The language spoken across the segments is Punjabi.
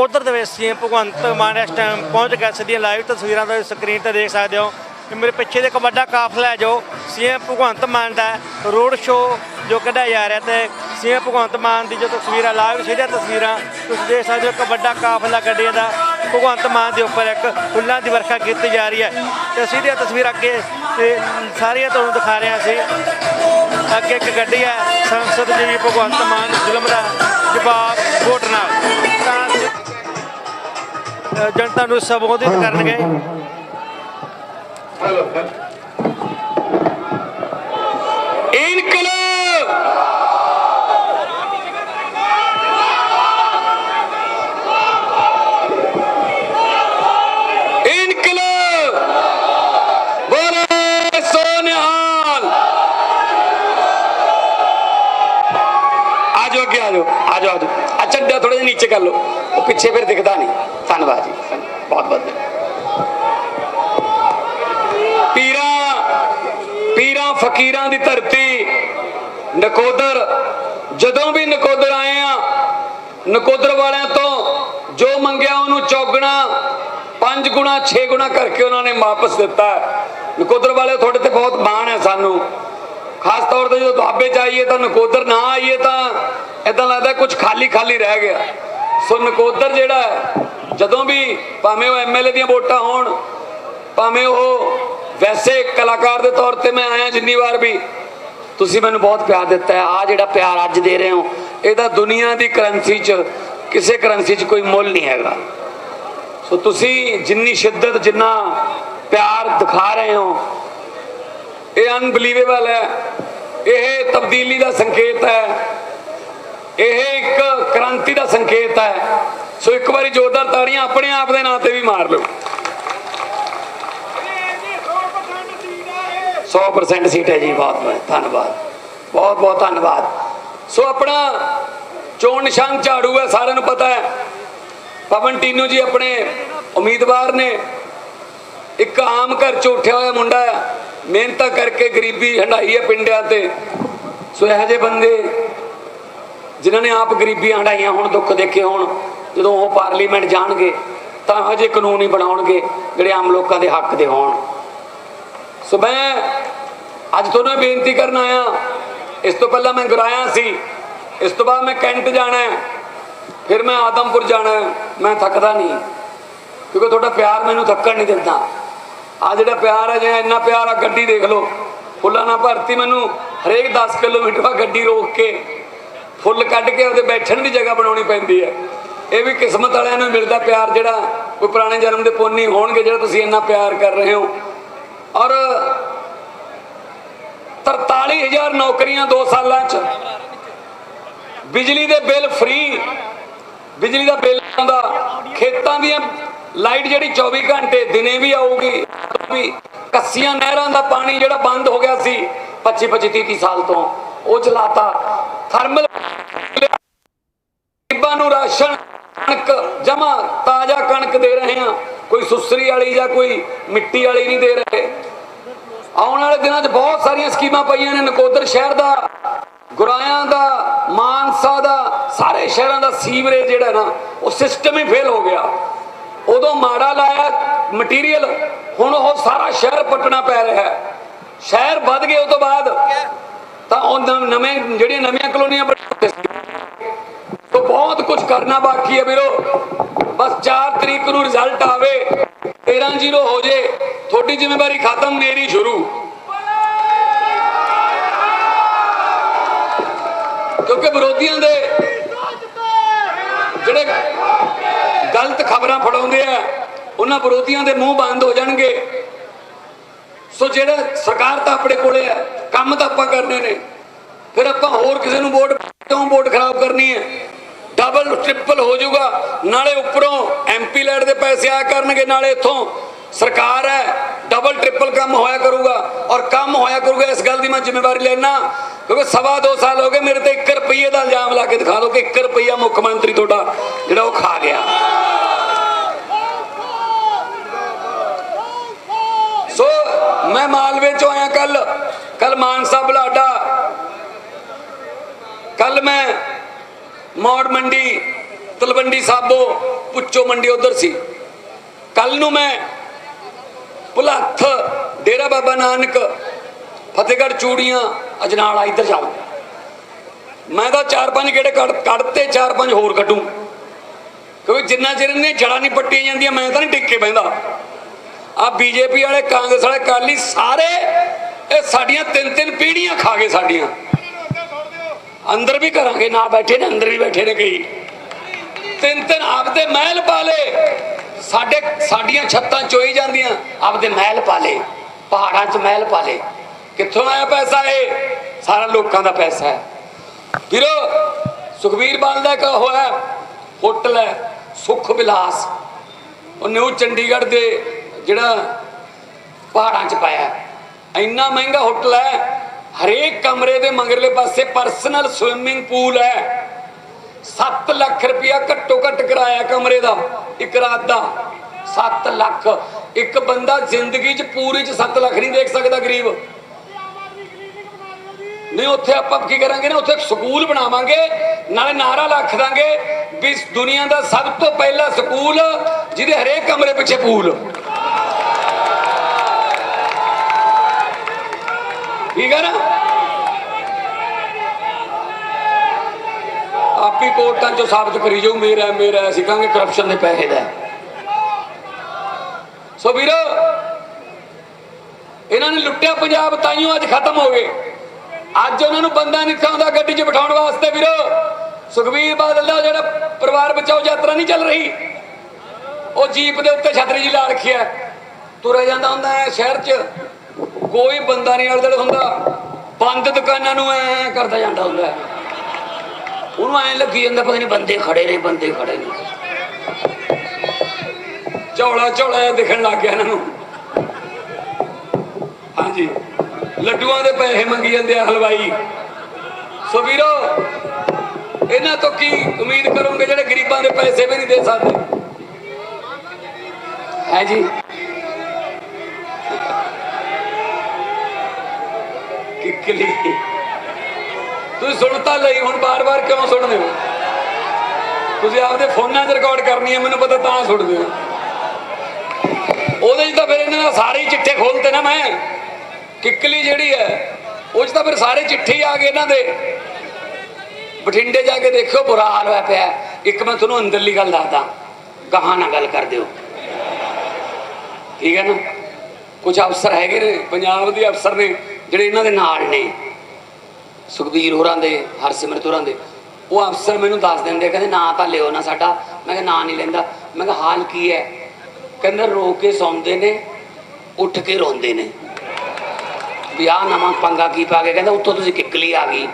ਨਕੋਦਰ ਦੇ ਵਿੱਚ ਸੀਐਮ ਭਗਵੰਤ ਮਾਨ ਇਸ ਟਾਈਮ ਪਹੁੰਚ ਗਿਆ ਸਿੱਧੀਆਂ ਲਾਈਵ ਤਸਵੀਰਾਂ ਤੋਂ ਸਕਰੀਨ ਤੇ ਦੇਖ ਸਕਦੇ ਹੋ ਕਿ ਮੇਰੇ ਪਿੱਛੇ ਦੇ ਇੱਕ ਵੱਡਾ ਕਾਫਲਾ ਹੈ ਜੋ ਸੀਐਮ ਭਗਵੰਤ ਮਾਨ ਦਾ ਰੋਡ ਸ਼ੋਅ ਜੋ ਕੱਢਿਆ ਜਾ ਰਿਹਾ ਤੇ ਸੀਐਮ ਭਗਵੰਤ ਮਾਨ ਦੀ ਜੋ ਤਸਵੀਰਾਂ ਲਾਈਵ ਸਿੱਧੀਆਂ ਤਸਵੀਰਾਂ, ਤੁਸੀਂ ਦੇਖ ਸਕਦੇ ਹੋ ਇੱਕ ਵੱਡਾ ਕਾਫਲਾ ਗੱਡੀਆਂ ਦਾ ਭਗਵੰਤ ਮਾਨ ਦੇ ਉੱਪਰ ਇੱਕ ਫੁੱਲਾਂ ਦੀ ਵਰਖਾ ਕੀਤੀ ਜਾ ਰਹੀ ਹੈ। ਤੇ ਸਿੱਧੀਆਂ ਤਸਵੀਰਾਂ ਅੱਗੇ, ਤੇ ਸਾਰੀਆਂ ਤੁਹਾਨੂੰ ਦਿਖਾ ਰਿਹਾ ਸੀ। ਅੱਗੇ ਇੱਕ ਗੱਡੀ ਹੈ, ਸੰਸਦ ਜੀ ਭਗਵੰਤ ਮਾਨ ਜ਼ੁਲਮ ਦਾ ਜਵਾਬ ਵੋਟ ਨਾਲ। ਜਨਤਾ ਨੂੰ ਸੰਬੋਧਿਤ ਕਰਨਗੇ। ਇਨਕਲਾਬ! ਇਨਕਲਾਬ! ਬੋਲੇ ਸੋਨਿਹਾਲ! ਆਜੋ ਅੱਗੇ ਆਜੋ ਆਜੋ ਆਜੋ ਆ ਚੱਡਾ ਥੋੜੇ ਜਿਹਾ ਨੀਚੇ ਧੰਨਵਾਦ ਜੀ। ਬਹੁਤ ਬਹੁਤ ਪੀਰਾਂ ਪੀਰਾਂ ਫਕੀਰਾਂ ਦੀ ਧਰਤੀ, ਨਕੋਦਰ, ਜਦੋਂ ਵੀ ਨਕੋਦਰ ਆਏ ਆ, ਨਕੋਦਰ ਵਾਲਿਆਂ ਤੋਂ ਜੋ ਮੰਗਿਆ ਉਹਨੂੰ ਚੌਗਣਾ, ਪੰਜ ਗੁਣਾ 6 ਗੁਣਾ ਕਰਕੇ ਉਹਨਾਂ ਨੇ ਵਾਪਸ ਦਿੱਤਾ। ਨਕੋਦਰ ਵਾਲੇ ਤੁਹਾਡੇ ਤੇ ਬਹੁਤ ਮਾਣ ਹੈ ਸਾਨੂੰ। ਖਾਸ ਤੌਰ ਤੇ ਜਦੋਂ ਦੁਆਬੇ ਚ ਆਈਏ ਤਾਂ ਨਕੋਦਰ ਨਾ ਆਈਏ ਤਾਂ ਇਦਾਂ ਲੱਗਦਾ ਕੁਝ ਖਾਲੀ ਖਾਲੀ ਰਹਿ ਗਿਆ। ਸੋ ਨਕੋਦਰ ਜਿਹੜਾ ਜਦੋਂ ਵੀ ਭਾਵੇਂ ਉਹ ਐਮਐਲਏ ਦੀਆਂ ਵੋਟਾਂ ਹੋਣ, ਭਾਵੇਂ ਉਹ ਵੈਸੇ ਕਲਾਕਾਰ ਦੇ ਤੌਰ ਤੇ ਮੈਂ ਆਇਆ ਜਿੰਨੀ ਵਾਰ ਵੀ, ਤੁਸੀਂ ਮੈਨੂੰ ਬਹੁਤ ਪਿਆਰ ਦਿੱਤਾ ਹੈ। ਆ ਜਿਹੜਾ ਪਿਆਰ ਅੱਜ ਦੇ ਰਹੇ ਹੋ, ਇਹਦਾ ਦੁਨੀਆ ਦੀ ਕਰੰਸੀ 'ਚ, ਕਿਸੇ ਕਰੰਸੀ 'ਚ ਕੋਈ ਮੁੱਲ ਨਹੀਂ ਹੈਗਾ। ਸੋ ਤੁਸੀਂ ਜਿੰਨੀ ਸ਼ਿੱਦਤ, ਜਿੰਨਾ ਪਿਆਰ ਦਿਖਾ ਰਹੇ ਹੋ, ਇਹ ਅਨਬਲੀਵੇਬਲ ਹੈ। ਇਹ ਤਬਦੀਲੀ ਦਾ ਸੰਕੇਤ ਹੈ। ਇਹ ਇੱਕ ਕ੍ਰਾਂਤੀ ਦਾ ਸੰਕੇਤ ਹੈ। ਸੋ ਇੱਕ ਵਾਰੀ ਜ਼ੋਰਦਾਰ ਤਾੜੀਆਂ ਆਪਣੇ ਆਪ ਦੇ ਨਾਂ ਤੇ ਵੀ ਮਾਰ ਲਓ। 100% ਸੀਟ ਹੈ ਜੀ, ਬਹੁਤ ਬਹੁਤ ਧੰਨਵਾਦ। ਬਹੁਤ ਬਹੁਤ ਧੰਨਵਾਦ। ਸੋ ਆਪਣਾ ਚੋਣ ਨਿਸ਼ਾਨ ਝਾੜੂ ਹੈ, ਸਾਰਿਆਂ ਨੂੰ ਪਤਾ ਹੈ। ਪਵਨ ਟੀਨੂ ਜੀ ਆਪਣੇ ਉਮੀਦਵਾਰ ਨੇ। ਇੱਕ ਆਮ ਘਰ ਚ ਉੱਠਿਆ ਹੋਇਆ ਮੁੰਡਾ ਹੈ। ਮਿਹਨਤਾਂ ਕਰਕੇ ਗਰੀਬੀ ਹੰਡਾਈ ਹੈ ਪਿੰਡਾਂ ਤੇ। ਸੋ ਇਹੋ ਜਿਹੇ ਬੰਦੇ ਜਿਨ੍ਹਾਂ ਨੇ ਆਪ ਗਰੀਬੀ ਹੰਡਾਈਆਂ ਹੁਣ, ਦੁੱਖ ਦੇਖੇ ਹੋਣ ਜਦੋਂ ਉਹ ਪਾਰਲੀਮੈਂਟ ਜਾਣਗੇ, ਤਾਂ ਇਹੋ ਜਿਹੇ ਕਾਨੂੰਨ ਹੀ ਬਣਾਉਣਗੇ ਜਿਹੜੇ ਆਮ ਲੋਕਾਂ ਦੇ ਹੱਕ ਦੇ ਹੋਣ। ਸੋ ਮੈਂ ਅੱਜ ਤੁਹਾਨੂੰ ਇਹ ਬੇਨਤੀ ਕਰਨ ਆਇਆ, ਇਸ ਤੋਂ ਪਹਿਲਾਂ ਮੈਂ ਗਰਾਇਆ ਸੀ, ਇਸ ਤੋਂ ਬਾਅਦ ਮੈਂ ਕੈਂਟ ਜਾਣਾ ਫਿਰ ਮੈਂ ਆਦਮਪੁਰ ਜਾਣਾ ਮੈਂ ਥੱਕਦਾ ਨਹੀਂ, ਕਿਉਂਕਿ ਤੁਹਾਡਾ ਪਿਆਰ ਮੈਨੂੰ ਥੱਕਣ ਨਹੀਂ ਦਿੰਦਾ। ਆ ਜਿਹੜਾ ਪਿਆਰ ਹੈ ਜੇ ਇੰਨਾ ਪਿਆਰ ਆ, ਗੱਡੀ ਦੇਖ ਲਓ, ਫੁੱਲਾਂ ਨਾਲ ਭਰਤੀ ਮੈਨੂੰ ਹਰੇਕ 10 ਕਿਲੋਮੀਟਰ ਬਾਅਦ ਗੱਡੀ ਰੋਕ ਕੇ, ਫੁੱਲ ਕੱਢ ਕੇ ਉਹਦੇ ਬੈਠਣ ਦੀ ਜਗ੍ਹਾ ਬਣਾਉਣੀ ਪੈਂਦੀ ਹੈ। ਇਹ ਵੀ ਕਿਸਮਤ ਵਾਲਿਆਂ ਨੂੰ ਮਿਲਦਾ ਪਿਆਰ ਜਿਹੜਾ, ਕੋਈ ਪੁਰਾਣੇ ਜਨਮ ਦੇ ਪੁੰਨ ਹੋਣਗੇ ਜਿਹੜਾ ਤੁਸੀਂ ਇੰਨਾ ਪਿਆਰ ਕਰ ਰਹੇ ਹੋ। ਔਰ 43000 ਨੌਕਰੀਆਂ 2 ਸਾਲਾਂ ਚ। ਬਿਜਲੀ ਦੇ ਬਿੱਲ ਫ੍ਰੀ। ਬਿਜਲੀ ਦਾ ਬਿੱਲ ਆਉਂਦਾ। ਖੇਤਾਂ ਦੀਆਂ ਲਾਈਟ ਜਿਹੜੀ 24 ਘੰਟੇ ਦਿਨੇ ਵੀ ਆਊਗੀ ਵੀ। ਕੱਸੀਆਂ ਨਹਿਰਾਂ ਦਾ ਪਾਣੀ ਜਿਹੜਾ ਬੰਦ ਹੋ ਗਿਆ ਸੀ 25 25 30 ਸਾਲ ਤੋਂ, ਉਹ ਚਲਾਤਾ। ਥਰਮਲ ਗਰੀਬਾਂ ਨੂੰ ਰਾਸ਼ਨ ਕਣਕ ਜਮਾ ਤਾਜ਼ਾ ਕਣਕ ਦੇ ਰਹੇ ਆ ਕੋਈ ਸੁਸਰੀ ਵਾਲੀ ਜਾਂ ਕੋਈ ਮਿੱਟੀ ਵਾਲੀ ਨਹੀਂ ਦੇ ਰਹੇ। ਆਉਣ ਵਾਲੇ ਦਿਨਾਂ 'ਚ ਬਹੁਤ ਸਾਰੀਆਂ ਸਕੀਮਾਂ ਪਈਆਂ ਨੇ। ਨਕੋਦਰ ਸ਼ਹਿਰ ਦਾ, ਗੁਰਾਇਆਂ ਦਾ, ਮਾਨਸਾ ਦਾ, ਸਾਰੇ ਸ਼ਹਿਰਾਂ ਦਾ ਸੀਵਰੇਜ ਜਿਹੜਾ ਨਾ, ਉਹ ਸਿਸਟਮ ਹੀ ਫੇਲ ਹੋ ਗਿਆ। ਉਦੋਂ ਮਾੜਾ ਲਾਇਆ ਮਟੀਰੀਅਲ ਹੁਣ ਉਹ ਸਾਰਾ ਸ਼ਹਿਰ ਪਟਣਾ ਪੈ ਰਿਹਾ ਹੈ। ਸ਼ਹਿਰ ਵੱਧ ਗਏ ਉਸ ਤੋਂ ਬਾਅਦ ਤਾਂ ਉਹ ਨਵੇਂ ਜਿਹੜੀਆਂ ਨਵੀਆਂ ਕਲੋਨੀਆਂ ਬਣ ਤੋ ਬਹੁਤ ਕੁਝ ਕਰਨਾ ਬਾਕੀ ਹੈ ਵੀਰੋ। ਬਸ 4 ਤਰੀਕ ਨੂੰ ਰਿਜ਼ਲਟ ਆਵੇ 13 ਜ਼ੀਰੋ ਹੋ ਜੇ, ਤੁਹਾਡੀ ਜ਼ਿੰਮੇਵਾਰੀ ਖਤਮ ਮੇਰੀ ਸ਼ੁਰੂ। ਕਿਉਂਕਿ ਵਿਰੋਧੀਆਂ ਦੇ ਜਿਹੜੇ ਗਲਤ ਖਬਰਾਂ ਫੜਾਉਂਦੇ ਆ, ਉਹਨਾਂ ਵਿਰੋਧੀਆਂ ਦੇ ਮੂੰਹ ਬੰਦ ਹੋ ਜਾਣਗੇ। ਸੋ ਜਿਹੜਾ ਸਰਕਾਰ ਤਾਂ ਆਪਣੇ ਕੋਲੇ ਆ, ਕੰਮ ਤਾਂ ਆਪਾਂ ਕਰਨੇ ਨੇ। ਫਿਰ ਆਪਾਂ ਹੋਰ ਕਿਸੇ ਨੂੰ ਵੋਟ, ਕਿਉਂ ਵੋਟ ਖਰਾਬ ਕਰਨੀ ਹੈ? ਡਬਲ ਟ੍ਰਿਪਲ ਹੋ ਜਾਊਗਾ। ਨਾਲੇ ਉੱਪਰੋਂ ਐਮਪੀ ਲੈਟ ਦੇ ਪੈਸੇ ਆਇਆ ਕਰਨਗੇ, ਨਾਲੇ ਇੱਥੋਂ ਸਰਕਾਰ ਹੈ ਡਬਲ ਟ੍ਰਿਪਲ ਕੰਮ ਹੋਇਆ ਕਰੂਗਾ। ਔਰ ਕੰਮ ਹੋਇਆ ਕਰੂਗਾ, ਇਸ ਗੱਲ ਦੀ ਮੈਂ ਜ਼ਿੰਮੇਵਾਰੀ ਲੈਣਾ ਕਿਉਂਕਿ ਸਵਾ ਦੋ ਸਾਲ ਹੋ ਗਏ, ਮੇਰੇ ਤੇ 1 ਰੁਪਏ ਦਾ ਇਲਜ਼ਾਮ ਲਾ ਕੇ ਦਿਖਾ ਦਿਓ ਕਿ 1 ਰੁਪਈਆ ਮੁੱਖ ਮੰਤਰੀ ਤੁਹਾਡਾ ਜਿਹੜਾ ਉਹ ਖਾ ਗਿਆ। ਸੋ ਮੈਂ ਮਾਲਵੇ ਚੋਂ ਆਇਆ ਕੱਲ ਕੱਲ ਮਾਨਸਾ ਬਲਾਡਾ। ਕੱਲ ਮੈਂ ਮੌੜ ਮੰਡੀ, ਤਲਵੰਡੀ ਸਾਬੋ ਪੁੱਚੋ ਮੰਡੀ ਉਧਰ ਸੀ। ਕੱਲ ਨੂੰ ਮੈਂ ਭੁਲੱਥ, ਡੇਰਾ ਬਾਬਾ ਨਾਨਕ, ਫਤਿਹਗੜ੍ਹ ਚੂੜੀਆਂ, ਅਜਨਾਲਾ ਇੱਧਰ ਜਾਊਂ ਮੈਂ ਤਾਂ ਚਾਰ ਪੰਜ ਗੇੜੇ ਕੱਢ ਕੱਢਤੇ ਚਾਰ ਪੰਜ ਹੋਰ ਕੱਢੂ। ਕਿਉਂਕਿ ਜਿੰਨਾ ਚਿਰ ਇਹਨੇ ਜੜਾਂ ਨਹੀਂ ਪੱਟੀਆਂ ਜਾਂਦੀਆਂ, ਮੈਂ ਤਾਂ ਨਹੀਂ ਟਿੱਕ ਕੇ ਬਹਿੰਦਾ। ਆ ਬੀਜੇਪੀ ਵਾਲੇ, ਕਾਂਗਰਸ ਵਾਲੇ ਕਾਲੀ ਸਾਰੇ, ਇਹ ਸਾਡੀਆਂ ਤਿੰਨ ਤਿੰਨ ਪੀੜ੍ਹੀਆਂ ਖਾ ਗਏ ਸਾਡੀਆਂ। ਅੰਦਰ ਵੀ ਕਰਾਂਗੇ, ਨਾ ਬੈਠੇ ਨੇ, ਅੰਦਰ ਵੀ ਬੈਠੇ ਨੇ ਕਈ। ਤਿੰਨ ਤਿੰਨ ਆਪਦੇ ਮਹਿਲ ਪਾਲੇ ਸਾਡੇ, ਸਾਡੀਆਂ ਛੱਤਾਂ ਚੋਈ ਜਾਂਦੀਆਂ, ਆਪਦੇ ਮਹਿਲ ਪਾਲੇ ਪਹਾੜਾਂ 'ਚ ਮਹਿਲ ਪਾਲੇ ਕਿੱਥੋਂ ਆਇਆ ਪੈਸਾ ਇਹ? ਸਾਰਾ ਲੋਕਾਂ ਦਾ ਪੈਸਾ ਹੈ। ਵੀਰੋ ਸੁਖਵੀਰ ਬਾਲ ਦਾ ਇੱਕ ਹੋਇਆ ਹੋਟਲ ਹੈ, ਸੁਖ ਵਿਲਾਸ। ਉਹ ਨਿਊ ਚੰਡੀਗੜ੍ਹ ਦੇ ਜਿਹੜਾ ਪਹਾੜਾਂ 'ਚ ਪਾਇਆ ਇੰਨਾ ਮਹਿੰਗਾ ਹੋਟਲ ਹੈ ਹਰੇਕ ਕਮਰੇ ਦੇ ਮਗਰਲੇ ਪਾਸੇ ਪਰਸਨਲ ਸਵਿਮਿੰਗ ਪੂਲ ਹੈ। 7 ਲੱਖ ਰੁਪਇਆ ਘੱਟੋ ਘੱਟ ਕਿਰਾਇਆ ਕਮਰੇ ਦਾ, ਇੱਕ ਰਾਤ ਦਾ। 7 ਲੱਖ। ਇੱਕ ਬੰਦਾ ਜ਼ਿੰਦਗੀ 'ਚ ਪੂਰੀ 'ਚ 7 ਲੱਖ ਨਹੀਂ ਦੇਖ ਸਕਦਾ ਗਰੀਬ। ਨਹੀਂ, ਉੱਥੇ ਆਪਾਂ ਕੀ ਕਰਾਂਗੇ ਨਾ, ਉੱਥੇ ਸਕੂਲ ਬਣਾਵਾਂਗੇ, ਨਾਲੇ ਨਾਰਾ ਲੱਖ ਦਾਂਗੇ ਵੀ ਇਸ ਦੁਨੀਆ ਦਾ ਸਭ ਤੋਂ ਪਹਿਲਾ ਸਕੂਲ ਜਿਹਦੇ ਹਰੇਕ ਕਮਰੇ ਪਿੱਛੇ ਪੂਲ ਠੀਕ ਹੈ ਨਾ? ਆਪੀ ਕੋਰਟਾਂ ਚੋਂ ਸਾਬਤ ਕਰੀ ਜਾਊ, ਮੇਰਾ ਮੇਰਾ ਅਸੀਂ ਕਹਾਂਗੇ ਕਰਪਸ਼ਨ ਦੇ ਪੈਸੇ ਦਾ ਸੋ ਵੀਰੋ, ਇਹਨਾਂ ਨੇ ਲੁੱਟਿਆ ਪੰਜਾਬ, ਤਾਈਓ ਅੱਜ ਖਤਮ ਹੋ ਗਏ। ਅੱਜ ਉਹਨਾਂ ਨੂੰ ਬੰਦਾ ਨਹੀਂ ਖਾਉਂਦਾ ਗੱਡੀ 'ਚ ਬਿਠਾਉਣ ਵਾਸਤੇ ਵੀਰੋ। ਸੁਖਬੀਰ ਬਾਦਲ ਦਾ ਜਿਹੜਾ ਪਰਿਵਾਰ ਬਚਾਓ ਯਾਤਰਾ ਨਹੀਂ ਚੱਲ ਰਹੀ। ਉਹ ਜੀਪ ਦੇ ਉੱਤੇ ਛਤਰੀ ਜੀ ਲਾ ਰੱਖਿਆ ਤੁਰਿਆ ਜਾਂਦਾ ਹੁੰਦਾ ਹੈ ਸ਼ਹਿਰ 'ਚ। ਕੋਈ ਬੰਦਾ ਨਹੀਂ ਅੜਦੜ ਹੁੰਦਾ। ਬੰਦ ਦੁਕਾਨਾਂ ਨੂੰ ਐ ਕਰਦਾ ਜਾਂਦਾ ਹੁੰਦਾ। ਉਹਨੂੰ ਐ ਲੱਗੀ ਜਾਂਦਾ ਪਤਾ ਨਹੀਂ ਬੰਦੇ ਖੜੇ ਨੇ, ਬੰਦੇ ਖੜੇ ਨੇ। ਝੋਲਾ ਝੋਲਾ ਦਿਖਣ ਲੱਗ ਗਿਆ ਇਹਨਾਂ ਨੂੰ। ਹਾਂਜੀ। ਲੱਡੂਆਂ ਦੇ ਪੈਸੇ ਮੰਗੀ ਜਾਂਦੇ ਆ ਹਲਵਾਈ। ਸੋ ਵੀਰੋ, ਇਹਨਾਂ ਤੋਂ ਕੀ ਉਮੀਦ ਕਰੋਗੇ ਜਿਹੜੇ ਗਰੀਬਾਂ ਦੇ ਪੈਸੇ ਵੀ ਨਹੀਂ ਦੇ ਸਕਦੇ? ਹੈ ਜੀ? ਕਿੱਕਲੀ ਤੁਸੀਂ ਸੁਣ ਤਾਂ ਲਈ, ਹੁਣ ਬਾਰ-ਬਾਰ ਕਿਉਂ ਸੁਣਦੇ ਹੋ? ਤੁਸੀਂ ਆਪਦੇ ਫੋਨਾਂ 'ਚ ਰਿਕਾਰਡ ਕਰਨੀ ਹੈ, ਮੈਨੂੰ ਪਤਾ ਤਾਂ ਸੁਣਦੇ ਹੋ। ਉਹਦੇ 'ਚ ਤਾਂ ਫਿਰ ਇਹਨਾਂ ਸਾਰੇ ਚਿੱਠੇ ਖੋਲਤੇ ਨਾ ਮੈਂ। ਕਿੱਕਲੀ ਜਿਹੜੀ ਹੈ, ਉਹ 'ਚ ਤਾਂ ਫਿਰ ਸਾਰੇ ਚਿੱਠੇ ਆ ਗਏ ਇਹਨਾਂ ਦੇ। ਬਠਿੰਡੇ ਜਾ ਕੇ ਦੇਖਿਓ, ਬੁਰਾ ਹਾਲ ਹੋਇਆ ਪਿਆ। ਇੱਕ ਮੈਂ ਤੁਹਾਨੂੰ ਅੰਦਰਲੀ ਗੱਲ ਦੱਸਦਾ। ਗਾਹਾਂ ਨਾਲ ਗੱਲ ਕਰ ਦਿਓ। ਠੀਕ ਹੈ ਨਾ? ਕੁਝ ਅਫਸਰ ਹੈਗੇ ਨੇ, ਪੰਜਾਬ ਦੇ ਅਫਸਰ ਨੇ। ਜਿਹੜੇ ਇਹਨਾਂ ਦੇ ਨਾਲ ਨੇ, ਸੁਖਬੀਰ ਹੋਰਾਂ ਦੇ, ਹਰਸਿਮਰਤ ਹੋਰਾਂ ਦੇ, ਉਹ ਅਫਸਰ ਮੈਨੂੰ ਦੱਸ ਦਿੰਦੇ ਕਹਿੰਦੇ ਨਾਂ ਤਾਂ ਲਿਓ ਨਾ ਸਾਡਾ। ਮੈਂ ਕਿਹਾ ਨਾਂ ਨਹੀਂ ਲੈਂਦਾ। ਮੈਂ ਕਿਹਾ ਹਾਲ ਕੀ ਹੈ? ਕਹਿੰਦੇ ਰੋ ਕੇ ਸੌਂਦੇ ਨੇ, ਉੱਠ ਕੇ ਰੋਂਦੇ ਨੇ। ਵੀ ਆਹ ਨਵਾਂ ਪੰਗਾ ਕੀ ਪਾ ਕੇ ਕਹਿੰਦਾ ਉੱਤੋਂ ਤੁਸੀਂ ਕਿੱਕਲੀ ਆ ਗਈ।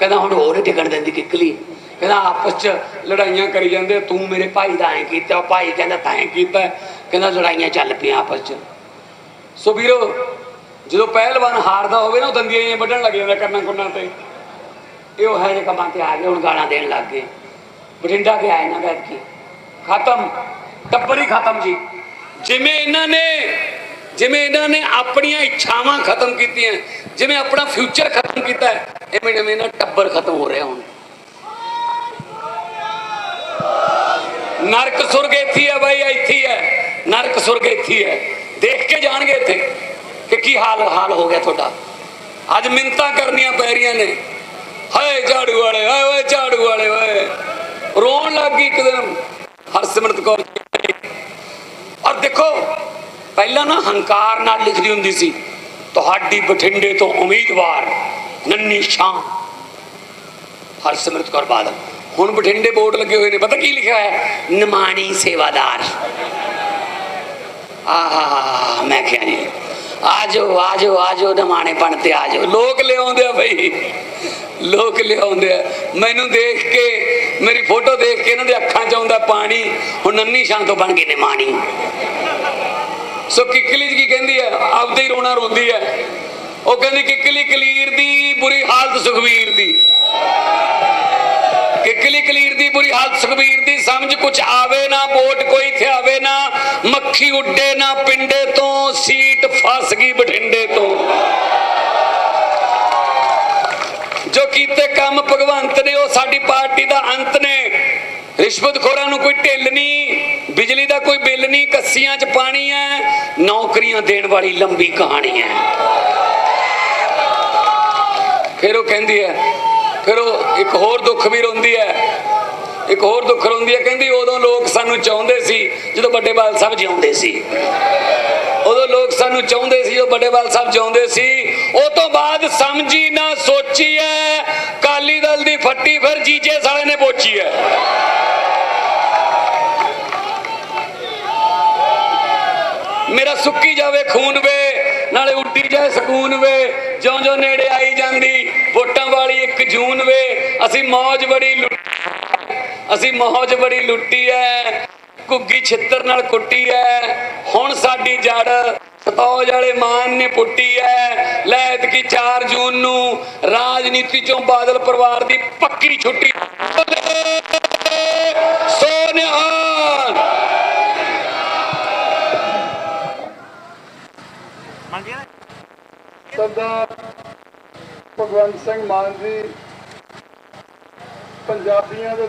ਕਹਿੰਦਾ ਹੁਣ ਹੋਰ ਹੀ ਟਿਕਣ ਦਿੰਦੀ ਕਿੱਕਲੀ। ਕਹਿੰਦਾ ਆਪਸ ਚ ਲੜਾਈਆਂ ਕਰੀ ਜਾਂਦੇ, ਤੂੰ ਮੇਰੇ ਭਾਈ ਦਾ ਐਂ ਕੀਤਾ, ਉਹ ਭਾਈ ਕਹਿੰਦਾ ਤਾਂ ਐਂ ਕੀਤਾ। ਕਹਿੰਦਾ ਲੜਾਈਆਂ ਚੱਲ ਪਈਆਂ ਆਪਸ ਚ। ਸੋ ਵੀਰੋ ਜਦੋਂ ਪਹਿਲਵਾਨ ਹਾਰਦਾ ਹੋਵੇ ਨਾ ਉਹ ਦੰਦੀਆਂ ਜਿਹੀਆਂ ਵੱਢਣ ਲੱਗ ਜਾਂਦਾ ਕਰਨਾ ਕੁੰਨਾਂ ਤੇ। ਇਹ ਉਹ ਹੈ ਜੇ ਕੰਮਾਂ ਤੇ ਆ ਗਏ ਹੁਣ ਗਾਲਾਂ ਦੇਣ ਲੱਗ ਗਏ। ਬਠਿੰਡਾ ਕੇ ਆਏ ਨਾ ਬੈਠ ਖਤਮ। ਟੱਬਰ ਹੀ ਖਤਮ ਜੀ। ਜਿਵੇਂ ਇਹਨਾਂ ਨੇ ਜਿਵੇਂ ਇਹਨਾਂ ਨੇ ਆਪਣੀਆਂ ਇੱਛਾਵਾਂ ਖਤਮ ਕੀਤੀਆਂ ਜਿਵੇਂ ਆਪਣਾ ਫਿਊਚਰ ਖਤਮ ਕੀਤਾ ਹੈ, ਐਵੇਂ ਐਵੇਂ ਇਹਨਾਂ ਟੱਬਰ ਖਤਮ ਹੋ ਰਿਹਾ ਹੁਣ। ਨਰਕ ਸੁਰਗ ਇੱਥੇ ਹੈ ਬਾਈ ਇੱਥੇ ਹੈ ਨਰਕ ਸੁਰਗ ਇੱਥੇ ਹੈ। ਦੇਖ ਕੇ ਜਾਣਗੇ ਇੱਥੇ। ਕਿ ਕੀ ਹਾਲ ਹਾਲ ਹੋ ਗਿਆ ਤੁਹਾਡਾ ਅੱਜ ਮਿੰਤਾਂ ਕਰਨੀਆਂ ਪੈ ਰਹੀਆਂ ਨੇ ਹਾਏ ਝਾੜੂ ਵਾਲੇ ਹਾਏ ਓਏ ਝਾੜੂ ਵਾਲੇ ਓਏ ਰੋਣ ਲੱਗ ਗਈ ਇੱਕ ਦਿਨ ਹਰਸਿਮਰਤ ਕੌਰ ਜੀ। ਔਰ ਦੇਖੋ ਪਹਿਲਾਂ ਨਾ ਹੰਕਾਰ ਨਾਲ ਲਿਖਦੀ ਹੁੰਦੀ ਸੀ ਤੁਹਾਡੀ ਬਠਿੰਡੇ ਤੋਂ ਉਮੀਦਵਾਰ ਨੰਨੀ ਸ਼ਾਂ ਹਰਸਿਮਰਤ ਕੌਰ ਬਾਦਲ ਹੁਣ ਬਠਿੰਡੇ ਬੋਰਡ ਲੱਗੇ ਹੋਏ ਨੇ ਪਤਾ ਕੀ ਲਿਖਿਆ ਹੋਇਆ ਹੈ ਨਿਮਾਣੀ ਸੇਵਾਦਾਰ ਆਹਾ ਮੈਂ ਕਿਹਾ ਜੀ ਆਜੋ ਆਜੋ ਆਜੋ ਨਿਮਾਣੇ ਪਣ ਤੇ ਆਜੋ। ਲੋਕ ਲਿਆਉਂਦੇ ਆ ਬਈ। ਲੋਕ ਲਿਆਉਂਦੇ ਆ। ਮੈਨੂੰ ਦੇਖ ਕੇ, ਮੇਰੀ ਫੋਟੋ ਦੇਖ ਕੇ ਇਹਨਾਂ ਦੇ ਅੱਖਾਂ 'ਚ ਆਉਂਦਾ ਪਾਣੀ। ਹੁਣ ਨੰਨੀ ਸ਼ਾਂ ਤੋਂ ਬਣ ਗਏ ਨਿਮਾਣੀ। ਸੋ ਕਿੱਕਲੀ ਜੀ ਕੀ ਕਹਿੰਦੀ ਹੈ ਆਪਦੇ ਹੀ ਰੋਣਾ ਰੋਂਦੀ ਹੈ ਉਹ ਕਹਿੰਦੀ ਕਿੱਕਲੀ ਕਲੀਰ ਦੀ, ਬੁਰੀ ਹਾਲਤ ਸੁਖਵੀਰ ਦੀ। ਦੀ ਬੁਰੀ ਹਾਲਤ ਸੁਖਬੀਰ ਦੀ ਸਮਝ ਕੁਛ ਆਵੇ ਨਾ, ਵੋਟ ਕੋਈ ਥਿਆਵੇ ਨਾ, ਮੱਖੀ ਉੱਡੇ ਨਾ, ਪਿੰਡੇ ਤੋਂ ਸੀਟ ਫਸ ਗਈ ਬਠਿੰਡੇ ਤੋਂ। ਜੋ ਕੀਤੇ ਕੰਮ ਭਗਵੰਤ ਨੇ, ਉਹ ਸਾਡੀ ਪਾਰਟੀ ਦਾ ਅੰਤ ਨੇ। ਰਿਸ਼ਵਤਖੋਰਾਂ ਨੂੰ ਕੋਈ ਢਿੱਲ ਨਹੀਂ, ਬਿਜਲੀ ਦਾ ਕੋਈ ਬਿੱਲ ਨਹੀਂ, ਕੱਸੀਆਂ 'ਚ ਪਾਣੀ ਹੈ ਨੌਕਰੀਆਂ ਦੇਣ ਵਾਲੀ ਲੰਬੀ ਕਹਾਣੀ ਹੈ ਫਿਰ ਉਹ ਕਹਿੰਦੀ ਹੈ ਫਿਰ ਉਹ ਇੱਕ ਹੋਰ ਦੁੱਖ ਵੀ ਰੋਂਦੀ ਹੈ ਇੱਕ ਹੋਰ ਦੁੱਖ ਰੋਂਦੀ ਹੈ, ਕਹਿੰਦੀ ਉਦੋਂ ਲੋਕ ਸਾਨੂੰ ਚਾਹੁੰਦੇ ਸੀ ਜਦੋਂ ਵੱਡੇ ਬਾਲ ਸਾਹਿਬ ਜਿਉਂਦੇ ਸੀ। ਉਦੋਂ ਲੋਕ ਸਾਨੂੰ ਚਾਹੁੰਦੇ ਸੀ ਜਦੋਂ ਵੱਡੇ ਬਾਲ ਸਾਹਿਬ ਜਿਉਂਦੇ ਸੀ। ਉਹ ਤੋਂ ਬਾਅਦ ਸਮਝੀ ਨਾ ਸੋਚੀ ਹੈ ਕਾਲੀ ਦਲ ਦੀ ਫੱਟੀ ਫਿਰ ਜੀਜੇ ਸਾਲੇ ਨੇ ਪੋਚੀ ਹੈ ਮੇਰਾ ਸੁੱਕੀ ਜਾਵੇ ਖੂਨ ਵੇ, ਨਾਲੇ ਉੱਡੀ ਜਾਏ ਸਕੂਨ ਵੇ। ਜਿਉਂ ਜਿਉਂ ਨੇੜੇ ਆਈ ਜਾਂਦੀ, ਵੋਟਾਂ ਵਾਲੀ ਇੱਕ ਜੂਨ ਵੇ। ਅਸੀਂ ਮੌਜ ਬੜੀ ਲੁੱਟ- ਅਸੀਂ ਮੌਜ ਬੜੀ ਲੁੱਟੀ ਐ, ਘੁੱਗੀ ਛਿੱਤਰ ਨਾਲ ਕੁੱਟੀ ਐ। ਹੁਣ ਸਾਡੀ ਜੜ ਸਤੌਜ ਵਾਲੇ ਮਾਨ ਨੇ ਪੁੱਟੀ ਐ। ਲੈਤ ਕੀ 4 ਜੂਨ ਨੂੰ ਰਾਜਨੀਤੀ ਚੋਂ ਬਾਦਲ ਪਰਿਵਾਰ ਦੀ ਪੱਕੀ ਛੁੱਟੀ। ਸੋਨਿਹਾਲ! ਸਰਦਾਰ ਭਗਵੰਤ ਸਿੰਘ ਮਾਨ ਜੀ, ਪੰਜਾਬੀਆਂ ਦੇ